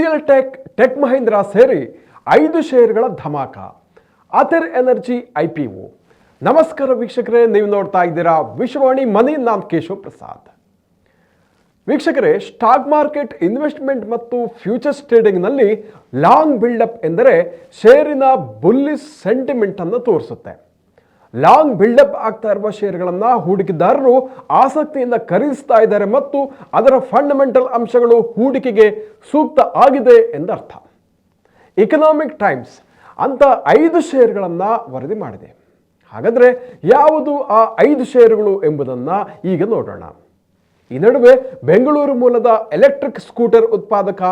C tech tech Mahindra ಸೇರಿ ಐದು ಶೇರ್ಗಳ dhamaka. Ather energy I P O ನಮಸ್ಕಾರ ವೀಕ್ಷಕರೇ, ನೀವು ನೋಡ್ತಾ ಇದ್ದೀರಾ ವಿಶ್ವವಾಣಿ ಮನಿ ನಾನ್ ಕೇಶವ್ ಪ್ರಸಾದ್. ವೀಕ್ಷಕರೇ ಸ್ಟಾಕ್ ಮಾರ್ಕೆಟ್ ಇನ್ವೆಸ್ಟ್ಮೆಂಟ್ ಮತ್ತು ಫ್ಯೂಚರ್ಸ್ ಟ್ರೇಡಿಂಗ್ನಲ್ಲಿ ಲಾಂಗ್ ಬಿಲ್ಡಪ್ ಎಂದರೆ ಷೇರಿನ ಬುಲ್ಲಿಸ್ ಸೆಂಟಿಮೆಂಟ್ ಅನ್ನು ತೋರಿಸುತ್ತೆ. ಲಾಂಗ್ ಬಿಲ್ಡಪ್ ಆಗ್ತಾ ಇರುವ ಷೇರುಗಳನ್ನು ಹೂಡಿಕೆದಾರರು ಆಸಕ್ತಿಯಿಂದ ಖರೀದಿಸ್ತಾ ಇದ್ದಾರೆ ಮತ್ತು ಅದರ ಫಂಡಮೆಂಟಲ್ ಅಂಶಗಳು ಹೂಡಿಕೆಗೆ ಸೂಕ್ತ ಆಗಿದೆ ಎಂದರ್ಥ. ಇಕನಾಮಿಕ್ ಟೈಮ್ಸ್ ಅಂತ ಐದು ಷೇರುಗಳನ್ನು ವರದಿ ಮಾಡಿದೆ. ಹಾಗಾದರೆ ಯಾವುದು ಆ ಐದು ಷೇರುಗಳು ಎಂಬುದನ್ನು ಈಗ ನೋಡೋಣ. ಈ ನಡುವೆ ಬೆಂಗಳೂರು ಮೂಲದ ಎಲೆಕ್ಟ್ರಿಕ್ ಸ್ಕೂಟರ್ ಉತ್ಪಾದಕ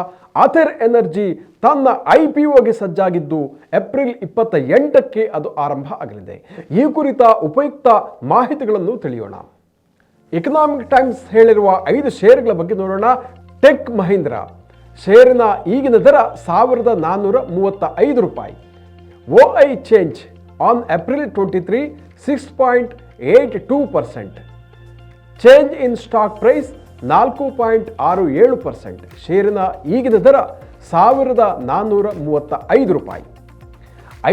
ಆಥೆರ್ ಎನರ್ಜಿ ತನ್ನ ಐ ಪಿ ಒಗೆ ಸಜ್ಜಾಗಿದ್ದು ಏಪ್ರಿಲ್ ಇಪ್ಪತ್ತ ಎಂಟಕ್ಕೆ ಅದು ಆರಂಭ ಆಗಲಿದೆ. ಈ ಕುರಿತ ಉಪಯುಕ್ತ ಮಾಹಿತಿಗಳನ್ನು ತಿಳಿಯೋಣ. ಎಕನಾಮಿಕ್ ಟೈಮ್ಸ್ ಹೇಳಿರುವ ಐದು ಷೇರುಗಳ ಬಗ್ಗೆ ನೋಡೋಣ. ಟೆಕ್ ಮಹೀಂದ್ರ ಷೇರಿನ ಈಗಿನ ದರ ಸಾವಿರದ ನಾನ್ನೂರ ಮೂವತ್ತ ಐದು ರೂಪಾಯಿ. O I change on April twenty three six point eight two percent change in stock price ನಾಲ್ಕು ಪಾಯಿಂಟ್ ಆರು ಏಳು ಪರ್ಸೆಂಟ್. ಷೇರಿನ ಈಗಿನ ದರ ಸಾವಿರದ ನಾನ್ನೂರ ಮೂವತ್ತ ಐದು ರೂಪಾಯಿ.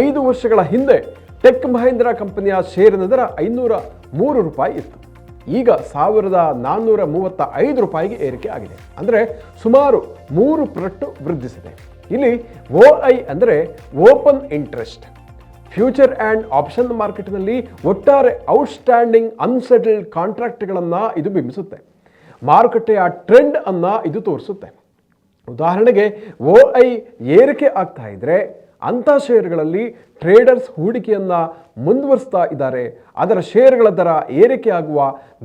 ಐದು ವರ್ಷಗಳ ಹಿಂದೆ ಟೆಕ್ ಮಹೇಂದ್ರ ಕಂಪನಿಯ ಷೇರಿನ ದರ ಐನೂರ ಮೂರು ರೂಪಾಯಿ ಇತ್ತು. ಈಗ ಸಾವಿರದ ನಾನ್ನೂರ ಮೂವತ್ತ ಐದು ರೂಪಾಯಿಗೆ ಏರಿಕೆ ಆಗಿದೆ. ಅಂದರೆ ಸುಮಾರು ಮೂರು ಪಟ್ಟು ವೃದ್ಧಿಸಿದೆ. ಇಲ್ಲಿ ಒ ಐ ಅಂದರೆ open interest. Future and option ಮಾರ್ಕೆಟ್ನಲ್ಲಿ ಒಟ್ಟಾರೆ ಔಟ್ಸ್ಟ್ಯಾಂಡಿಂಗ್ ಅನ್ಸೆಟಲ್ಡ್ ಕಾಂಟ್ರಾಕ್ಟ್ಗಳನ್ನು ಇದು ಬಿಂಬಿಸುತ್ತೆ. ಮಾರುಕಟ್ಟೆಯ ಟ್ರೆಂಡ್ ಅನ್ನು ಇದು ತೋರಿಸುತ್ತೆ. ಉದಾಹರಣೆಗೆ, ಓ ಐ ಏರಿಕೆ ಆಗ್ತಾ ಇದ್ದರೆ ಅಂಥ ಷೇರುಗಳಲ್ಲಿ ಟ್ರೇಡರ್ಸ್ ಹೂಡಿಕೆಯನ್ನು ಮುಂದುವರಿಸ್ತಾ ಇದ್ದಾರೆ. ಅದರ ಷೇರುಗಳ ದರ ಏರಿಕೆಯಾಗುವ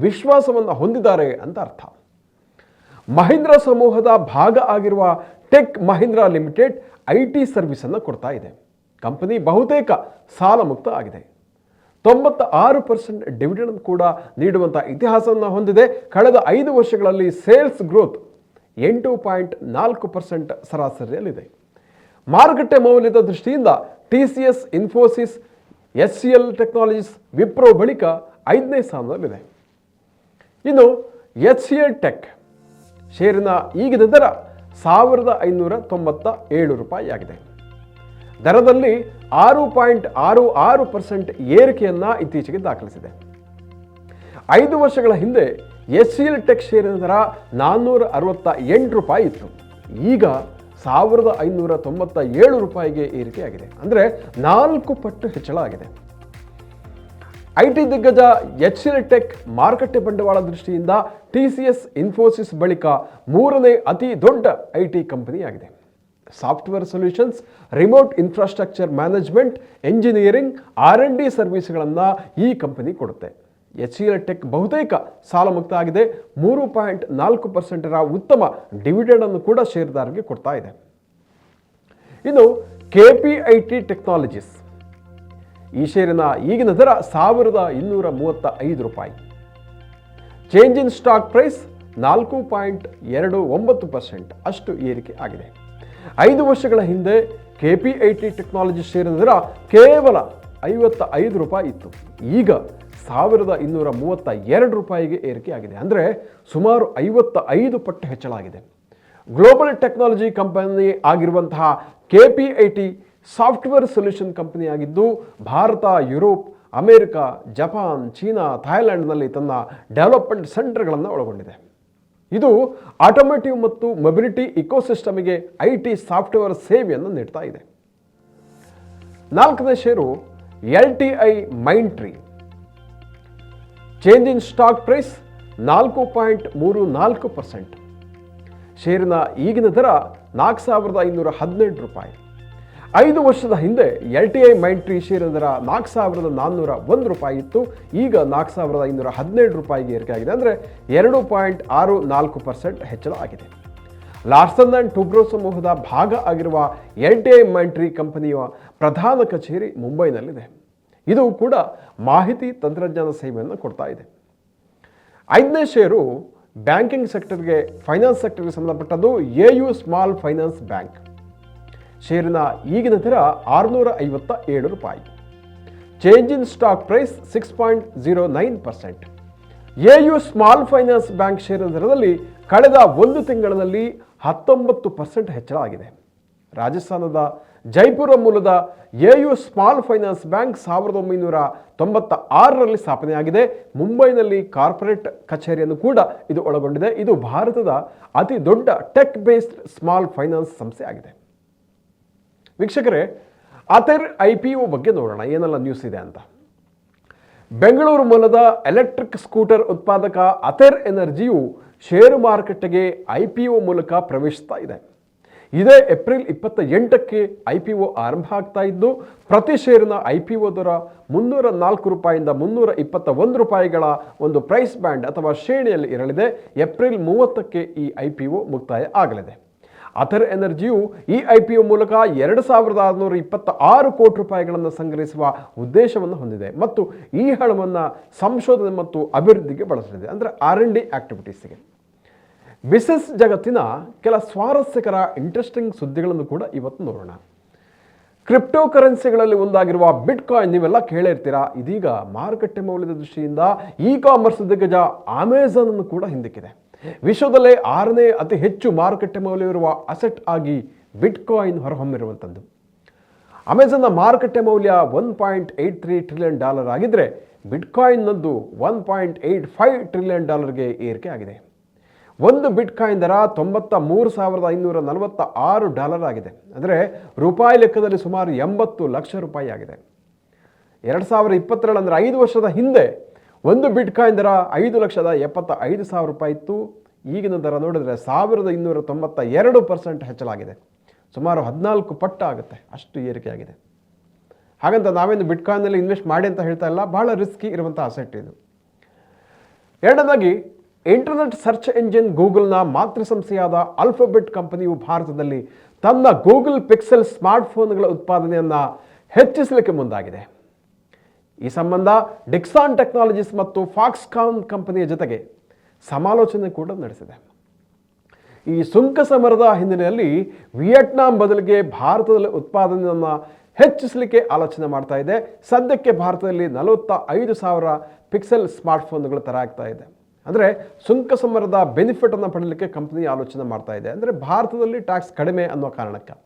ವಿಶ್ವಾಸವನ್ನು ಹೊಂದಿದ್ದಾರೆ ಅಂತ ಅರ್ಥ. ಮಹೀಂದ್ರ ಸಮೂಹದ ಭಾಗ ಆಗಿರುವ tech Mahindra limited I T ಸರ್ವಿಸನ್ನು ಕೊಡ್ತಾ ಇದೆ. ಕಂಪನಿ ಬಹುತೇಕ ಸಾಲ ಮುಕ್ತ ಆಗಿದೆ. ತೊಂಬತ್ತ ಆರು ಪರ್ಸೆಂಟ್ ಡಿವಿಡೆಂಡ್ ಕೂಡ ನೀಡುವಂಥ ಇತಿಹಾಸವನ್ನು ಹೊಂದಿದೆ. ಕಳೆದ ಐದು ವರ್ಷಗಳಲ್ಲಿ ಸೇಲ್ಸ್ ಗ್ರೋತ್ ಎಂಟು ಪಾಯಿಂಟ್ ನಾಲ್ಕು ಪರ್ಸೆಂಟ್ ಸರಾಸರಿಯಲ್ಲಿದೆ. ಮಾರುಕಟ್ಟೆ ಮೌಲ್ಯದ ದೃಷ್ಟಿಯಿಂದ T C S Infosys S C L technologies Wipro ಬಳಿಕ ಐದನೇ ಸ್ಥಾನದಲ್ಲಿದೆ. ಇನ್ನು ಎಚ್ ಸಿ ಎಲ್ ಟೆಕ್ ಷೇರಿನ ಈಗಿನ ದರ ಸಾವಿರದ ಐನೂರ ತೊಂಬತ್ತ ಏಳು ರೂಪಾಯಿ ಆಗಿದೆ ದರದಲ್ಲಿ ಆರು ಪಾಯಿಂಟ್ ಆರು ಆರು ಪರ್ಸೆಂಟ್ ಏರಿಕೆಯನ್ನು ಇತ್ತೀಚೆಗೆ ದಾಖಲಿಸಿದೆ. ಐದು ವರ್ಷಗಳ ಹಿಂದೆ ಎಸ್ ಎಲ್ ಟೆಕ್ ಷೇರಿನ ದರ ನಾನ್ನೂರ ಅರವತ್ತ ಎಂಟು ರೂಪಾಯಿ ಇತ್ತು. ಈಗ ಸಾವಿರದ ಐನೂರ ತೊಂಬತ್ತ ಏಳು ರೂಪಾಯಿಗೆ ಏರಿಕೆಯಾಗಿದೆ. ಅಂದರೆ ನಾಲ್ಕು ಪಟ್ಟು ಹೆಚ್ಚಳ ಆಗಿದೆ. ಐ ಟಿ ದಿಗ್ಗಜ ಎಚ್ ಸಿ ಎಲ್ ಟೆಕ್ ಮಾರುಕಟ್ಟೆ ಬಂಡವಾಳ ದೃಷ್ಟಿಯಿಂದ ಟಿ ಸಿ ಎಸ್ ಇನ್ಫೋಸಿಸ್ ಬಳಿಕ ಮೂರನೇ ಅತಿ ದೊಡ್ಡ ಐ ಟಿ ಕಂಪನಿಯಾಗಿದೆ. Software solutions, remote infrastructure management engineering R and D ಸರ್ವಿಸ್ಗಳನ್ನು ಈ ಕಂಪನಿ ಕೊಡುತ್ತೆ. ಎಚ್ ಸಿ ಎಲ್ ಟೆಕ್ ಬಹುತೇಕ ಸಾಲ ಮುಕ್ತ ಆಗಿದೆ. ಮೂರು ಪಾಯಿಂಟ್ ನಾಲ್ಕು ಪರ್ಸೆಂಟರ ಉತ್ತಮ ಡಿವಿಡೆಂಡ್ ಅನ್ನು ಕೂಡ ಷೇರುದಾರರಿಗೆ ಕೊಡ್ತಾ ಇದೆ. ಇನ್ನು K P I T technologies. ಈ ಷೇರಿನ ಈಗಿನ ದರ ಸಾವಿರದ ಇನ್ನೂರ ಮೂವತ್ತ ಐದು ರೂಪಾಯಿ. ಚೇಂಜ್ ಇನ್ ಸ್ಟಾಕ್ ಪ್ರೈಸ್ ನಾಲ್ಕು ಪಾಯಿಂಟ್ ಎರಡು ಒಂಬತ್ತು ಪರ್ಸೆಂಟ್ ಅಷ್ಟು ಏರಿಕೆ ಆಗಿದೆ. ಐದು ವರ್ಷಗಳ ಹಿಂದೆ K P I T technology ಷೇರಿನ ದರ ಕೇವಲ ಐವತ್ತ ಐದು ರೂಪಾಯಿ ಇತ್ತು. ಈಗ ಸಾವಿರದ ಇನ್ನೂರ ಮೂವತ್ತ ಎರಡು ರೂಪಾಯಿಗೆ ಏರಿಕೆಯಾಗಿದೆ ಅಂದರೆ ಸುಮಾರು ಐವತ್ತ ಐದು ಪಟ್ಟು ಹೆಚ್ಚಳ ಆಗಿದೆ ಗ್ಲೋಬಲ್ ಟೆಕ್ನಾಲಜಿ ಕಂಪನಿ ಆಗಿರುವಂತಹ K P I T software solution ಕಂಪನಿಯಾಗಿದ್ದು Bharat, Europe, America, Japan, China, ಥಾಯ್ಲೆಂಡ್ನಲ್ಲಿ ತನ್ನ ಡೆವಲಪ್ಮೆಂಟ್ ಸೆಂಟರ್ಗಳನ್ನು ಒಳಗೊಂಡಿದೆ. ಇದು ಆಟೋಮೇಟಿವ್ ಮತ್ತು ಮೊಬಿಲಿಟಿ ಇಕೋಸಿಸ್ಟಮ್ಗೆ ಐ ಟಿ ಸಾಫ್ಟ್ವೇರ್ ಸೇವೆಯನ್ನು ನೀಡ್ತಾ ಇದೆ. ನಾಲ್ಕನೇ ಷೇರು L T I Mindtree. Change in stock price ನಾಲ್ಕು ಪಾಯಿಂಟ್ ಮೂರು ನಾಲ್ಕು ಪರ್ಸೆಂಟ್. ಷೇರಿನ ಈಗಿನ ದರ ನಾಲ್ಕು ಸಾವಿರದ ಐನೂರ ಹದಿನೆಂಟು ರೂಪಾಯಿ. ಐದು ವರ್ಷದ ಹಿಂದೆ L T I Mindtree share ದರ ನಾಲ್ಕು ಸಾವಿರದ ನಾನ್ನೂರ ಒಂದು ರೂಪಾಯಿ ಇತ್ತು. ಈಗ ನಾಲ್ಕು ಸಾವಿರದ ಐನೂರ ಹದಿನೇಳು ರೂಪಾಯಿಗೆ ಏರಿಕೆ ಆಗಿದೆ ಅಂದರೆ ಎರಡು ಪಾಯಿಂಟ್ ಆರು ನಾಲ್ಕು ಪರ್ಸೆಂಟ್ ಹೆಚ್ಚಳ ಆಗಿದೆ. ಲಾರ್ಸನ್ ಆ್ಯಂಡ್ ಟುಬ್ರೋ ಸಮೂಹದ ಭಾಗ ಆಗಿರುವ L T I Mindtree ಕಂಪನಿಯ ಪ್ರಧಾನ ಕಚೇರಿ ಮುಂಬೈನಲ್ಲಿದೆ. ಇದು ಕೂಡ ಮಾಹಿತಿ ತಂತ್ರಜ್ಞಾನ ಸೇವೆಯನ್ನು ಕೊಡ್ತಾ ಇದೆ. ಐದನೇ ಷೇರು ಬ್ಯಾಂಕಿಂಗ್ ಸೆಕ್ಟರ್ಗೆ, ಫೈನಾನ್ಸ್ ಸೆಕ್ಟರ್ಗೆ ಸಂಬಂಧಪಟ್ಟದ್ದು A U small finance bank. ಷೇರಿನ ಈಗಿನ ದರ ಆರುನೂರ ಐವತ್ತ ಏಳು ರೂಪಾಯಿ. Change in stock price six point zero nine percent A U small finance bank ಷೇರಿನ ದರದಲ್ಲಿ ಕಳೆದ ಒಂದು ತಿಂಗಳಲ್ಲಿ ಹತ್ತೊಂಬತ್ತು ಪರ್ಸೆಂಟ್ ಹೆಚ್ಚಳ ಆಗಿದೆ. ರಾಜಸ್ಥಾನದ ಜೈಪುರ ಮೂಲದ A U small finance bank ಸಾವಿರದ ಒಂಬೈನೂರ ತೊಂಬತ್ತ ಆರರಲ್ಲಿ ಸ್ಥಾಪನೆಯಾಗಿದೆ. ಮುಂಬೈನಲ್ಲಿ ಕಾರ್ಪೊರೇಟ್ ಕಚೇರಿಯನ್ನು ಕೂಡ ಇದು ಒಳಗೊಂಡಿದೆ. ಇದು ಭಾರತದ ಅತಿ ದೊಡ್ಡ ಟೆಕ್ ಬೇಸ್ಡ್ ಸ್ಮಾಲ್ ಫೈನಾನ್ಸ್ ಸಂಸ್ಥೆ ಆಗಿದೆ ವೀಕ್ಷಕರೇ ಅಥೆರ್ ಐ ಪಿ ಒ ಬಗ್ಗೆ ನೋಡೋಣ. ಏನೆಲ್ಲ ನ್ಯೂಸ್ ಇದೆ ಅಂತ. ಬೆಂಗಳೂರು ಮೂಲದ ಎಲೆಕ್ಟ್ರಿಕ್ ಸ್ಕೂಟರ್ ಉತ್ಪಾದಕ ಅಥೆರ್ ಎನರ್ಜಿಯು ಷೇರು ಮಾರುಕಟ್ಟೆಗೆ ಐ ಪಿ ಒ ಮೂಲಕ ಪ್ರವೇಶಿಸ್ತಾ ಇದೆ. ಇದೇ ಏಪ್ರಿಲ್ ಇಪ್ಪತ್ತ ಎಂಟಕ್ಕೆ ಐ ಪಿ ಒ ಆರಂಭ ಆಗ್ತಾ ಇದ್ದು, ಪ್ರತಿ ಷೇರಿನ ಐ ಪಿ ಒ ದರ ಮುನ್ನೂರ ನಾಲ್ಕು ರೂಪಾಯಿಂದ ಮುನ್ನೂರ ಇಪ್ಪತ್ತ ಒಂದು ರೂಪಾಯಿಗಳ ಒಂದು ಪ್ರೈಸ್ ಬ್ಯಾಂಡ್ ಅಥವಾ ಶ್ರೇಣಿಯಲ್ಲಿ ಇರಲಿದೆ. ಏಪ್ರಿಲ್ ಮೂವತ್ತಕ್ಕೆ ಈ ಐ ಪಿ ಒ ಮುಕ್ತಾಯ ಆಗಲಿದೆ. ಅಥರ್ ಎನರ್ಜಿಯು ಈ ಐ ಪಿ ಒ ಮೂಲಕ ಎರಡು ಸಾವಿರದ ಆರುನೂರ ಇಪ್ಪತ್ತ ಆರು ಕೋಟಿ ರೂಪಾಯಿಗಳನ್ನು ಸಂಗ್ರಹಿಸುವ ಉದ್ದೇಶವನ್ನು ಹೊಂದಿದೆ ಮತ್ತು ಈ ಹಣವನ್ನು ಸಂಶೋಧನೆ ಮತ್ತು ಅಭಿವೃದ್ಧಿಗೆ ಬಳಸಲಿದೆ. ಅಂದರೆ ಆರ್ ಎನ್ ಡಿ ಆಕ್ಟಿವಿಟೀಸ್ಗೆ ಬಿಸಿನೆಸ್ ಜಗತ್ತಿನ ಕೆಲ ಸ್ವಾರಸ್ಯಕರ ಇಂಟ್ರೆಸ್ಟಿಂಗ್ ಸುದ್ದಿಗಳನ್ನು ಕೂಡ ಇವತ್ತು ನೋಡೋಣ. ಕ್ರಿಪ್ಟೋ ಕರೆನ್ಸಿಗಳಲ್ಲಿ ಒಂದಾಗಿರುವ ಬಿಟ್ ಕಾಯಿನ್ ನೀವೆಲ್ಲ ಕೇಳಿರ್ತೀರಾ? ಇದೀಗ ಮಾರುಕಟ್ಟೆ ಮೌಲ್ಯದ ದೃಷ್ಟಿಯಿಂದ ಇ ಕಾಮರ್ಸ್ ದಿಗ್ಗಜ ಅಮೆಝಾನ್ ಅನ್ನು ಕೂಡ ಹಿಂದಿಕ್ಕಿದೆ. ವಿಶ್ವದಲ್ಲೇ ಆರನೇ ಅತಿ ಹೆಚ್ಚು ಮಾರುಕಟ್ಟೆ ಮೌಲ್ಯವಿರುವ ಅಸೆಟ್ ಆಗಿ ಬಿಟ್ಕಾಯಿನ್ ಹೊರಹೊಮ್ಮಿರುವಂಥದ್ದು. ಅಮೆಝನ್ನ ಮಾರುಕಟ್ಟೆ ಮೌಲ್ಯ one point eight three trillion dollar ಆಗಿದ್ದರೆ ಬಿಟ್ಕಾಯಿನ್ನದ್ದು one point eight five trillion ಡಾಲರ್ಗೆ ಏರಿಕೆ ಆಗಿದೆ ಒಂದು ಬಿಟ್ಕಾಯಿನ್ ದರ ತೊಂಬತ್ತ ಮೂರು ಸಾವಿರದ ಐನೂರ ನಲವತ್ತ ಆರು ಡಾಲರ್ ಆಗಿದೆ. ಅಂದರೆ ರೂಪಾಯಿ ಲೆಕ್ಕದಲ್ಲಿ ಸುಮಾರು ಎಂಬತ್ತು ಲಕ್ಷ ರೂಪಾಯಿ ಆಗಿದೆ ಎರಡು ಸಾವಿರದ ಇಪ್ಪತ್ತೆರಡು ಅಂದರೆ ಐದು ವರ್ಷದ ಹಿಂದೆ ಒಂದು ಬಿಟ್ಕಾಯಿನ್ ದರ ಐದು ಲಕ್ಷದ ಎಪ್ಪತ್ತ ಐದು ಸಾವಿರ ರೂಪಾಯಿ ಇತ್ತು. ಈಗಿನ ದರ ನೋಡಿದರೆ ಸಾವಿರದ ಇನ್ನೂರ ತೊಂಬತ್ತ ಎರಡು ಪರ್ಸೆಂಟ್ ಹೆಚ್ಚಲಾಗಿದೆ ಸುಮಾರು ಹದಿನಾಲ್ಕು ಪಟ್ಟ ಆಗುತ್ತೆ, ಅಷ್ಟು ಏರಿಕೆಯಾಗಿದೆ. ಹಾಗಂತ ನಾವೇನು ಬಿಟ್ಕಾಯಿನಲ್ಲಿ ಇನ್ವೆಸ್ಟ್ ಮಾಡಿ ಅಂತ ಹೇಳ್ತಾ ಇಲ್ಲ ಭಾಳ ರಿಸ್ಕಿ ಇರುವಂಥ ಅಸೆಟ್ ಇದು. ಎರಡನೇದಾಗಿ, ಇಂಟರ್ನೆಟ್ ಸರ್ಚ್ ಎಂಜಿನ್ ಗೂಗಲ್ನ ಮಾತೃ ಸಂಸ್ಥೆಯಾದ ಅಲ್ಫಾಬೆಟ್ ಕಂಪನಿಯು ಭಾರತದಲ್ಲಿ ತನ್ನ ಗೂಗಲ್ ಪಿಕ್ಸೆಲ್ ಸ್ಮಾರ್ಟ್ಫೋನ್ಗಳ ಉತ್ಪಾದನೆಯನ್ನು ಹೆಚ್ಚಿಸಲಿಕ್ಕೆ ಮುಂದಾಗಿದೆ. ಈ ಸಂಬಂಧ ಡಿಕ್ಸಾನ್ ಟೆಕ್ನಾಲಜೀಸ್ ಮತ್ತು ಫಾಕ್ಸ್ಕಾನ್ ಕಂಪನಿಯ ಜೊತೆಗೆ ಸಮಾಲೋಚನೆ ಕೂಡ ನಡೆಸಿದೆ. ಈ ಸುಂಕ ಸಮರದ ಹಿನ್ನೆಲೆಯಲ್ಲಿ ವಿಯೆಟ್ನಾಂ ಬದಲಿಗೆ ಭಾರತದಲ್ಲಿ ಉತ್ಪಾದನೆಯನ್ನು ಹೆಚ್ಚಿಸಲಿಕ್ಕೆ ಆಲೋಚನೆ ಮಾಡ್ತಾ ಇದೆ. ಸದ್ಯಕ್ಕೆ ಭಾರತದಲ್ಲಿ ನಲವತ್ತ ಐದು ಸಾವಿರ ಪಿಕ್ಸೆಲ್ ಸ್ಮಾರ್ಟ್ಫೋನ್ಗಳು ತರ ಆಗ್ತಾ ಇದೆ. ಅಂದರೆ ಸುಂಕ ಸಮರದ ಬೆನಿಫಿಟನ್ನು ಪಡೆಯಲಿಕ್ಕೆ ಕಂಪ್ನಿ ಆಲೋಚನೆ ಮಾಡ್ತಾ ಇದೆ. ಅಂದರೆ ಭಾರತದಲ್ಲಿ ಟ್ಯಾಕ್ಸ್ ಕಡಿಮೆ ಅನ್ನೋ ಕಾರಣಕ್ಕೆ.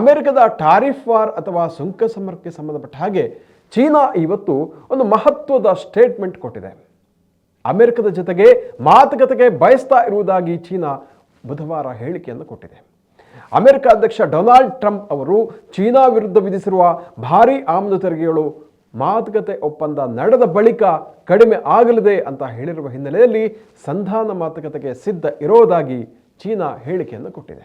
ಅಮೆರಿಕದ ಟಾರಿಫ್ ವಾರ್ ಅಥವಾ ಸುಂಕ ಸಮರಕ್ಕೆ ಸಂಬಂಧಪಟ್ಟ ಹಾಗೆ ಚೀನಾ ಇವತ್ತು ಒಂದು ಮಹತ್ವದ ಸ್ಟೇಟ್ಮೆಂಟ್ ಕೊಟ್ಟಿದೆ. ಅಮೆರಿಕದ ಜೊತೆಗೆ ಮಾತುಕತೆಗೆ ಬಯಸ್ತಾ ಇರುವುದಾಗಿ ಚೀನಾ ಬುಧವಾರ ಹೇಳಿಕೆಯನ್ನು ಕೊಟ್ಟಿದೆ. ಅಮೆರಿಕ ಅಧ್ಯಕ್ಷ ಡೊನಾಲ್ಡ್ ಟ್ರಂಪ್ ಅವರು ಚೀನಾ ವಿರುದ್ಧ ವಿಧಿಸಿರುವ ಭಾರೀ ಆಮದು ತೆರಿಗೆಗಳು ಮಾತುಕತೆ ಒಪ್ಪಂದ ನಡೆದ ಬಳಿಕ ಕಡಿಮೆ ಆಗಲಿದೆ ಅಂತ ಹೇಳಿರುವ ಹಿನ್ನೆಲೆಯಲ್ಲಿ ಸಂಧಾನ ಮಾತುಕತೆಗೆ ಸಿದ್ಧ ಇರೋದಾಗಿ ಚೀನಾ ಹೇಳಿಕೆಯನ್ನು ಕೊಟ್ಟಿದೆ.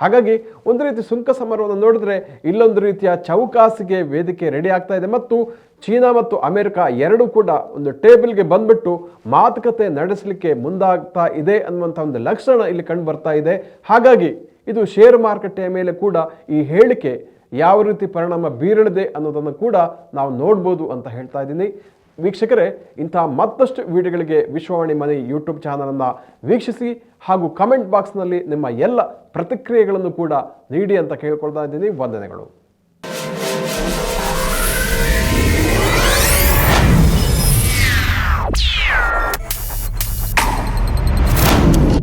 ಹಾಗಾಗಿ ಒಂದು ರೀತಿ ಸುಂಕ ಸಮರವನ್ನು ನೋಡಿದ್ರೆ ಇಲ್ಲೊಂದು ರೀತಿಯ ಚೌಕಾಸಿಗೆ ವೇದಿಕೆ ರೆಡಿ ಆಗ್ತಾ ಇದೆ. ಮತ್ತು ಚೀನಾ ಮತ್ತು ಅಮೆರಿಕ ಎರಡೂ ಕೂಡ ಒಂದು ಟೇಬಲ್ಗೆ ಬಂದ್ಬಿಟ್ಟು ಮಾತುಕತೆ ನಡೆಸಲಿಕ್ಕೆ ಮುಂದಾಗ್ತಾ ಇದೆ ಅನ್ನುವಂಥ ಒಂದು ಲಕ್ಷಣ ಇಲ್ಲಿ ಕಂಡು ಬರ್ತಾ ಇದೆ. ಹಾಗಾಗಿ ಇದು ಷೇರು ಮಾರುಕಟ್ಟೆಯ ಮೇಲೆ ಕೂಡ ಈ ಹೇಳಿಕೆ ಯಾವ ರೀತಿ ಪರಿಣಾಮ ಬೀರಲಿದೆ ಅನ್ನೋದನ್ನು ಕೂಡ ನಾವು ನೋಡ್ಬೋದು ಅಂತ ಹೇಳ್ತಾ ಇದ್ದೀನಿ. ವೀಕ್ಷಕರೇ ಇಂಥ ಮತ್ತಷ್ಟು ವಿಡಿಯೋಗಳಿಗೆ ವಿಶ್ವವಾಣಿ ಮನೆ ಯೂಟ್ಯೂಬ್ ಚಾನಲನ್ನು ವೀಕ್ಷಿಸಿ ಹಾಗೂ ಕಮೆಂಟ್ ಬಾಕ್ಸ್ನಲ್ಲಿ ನಿಮ್ಮ ಎಲ್ಲ ಪ್ರತಿಕ್ರಿಯೆಗಳನ್ನು ಕೂಡ ನೀಡಿ ಅಂತ ಕೇಳ್ಕೊಳ್ತಾ ಇದ್ದೀನಿ. ವಂದನೆಗಳು.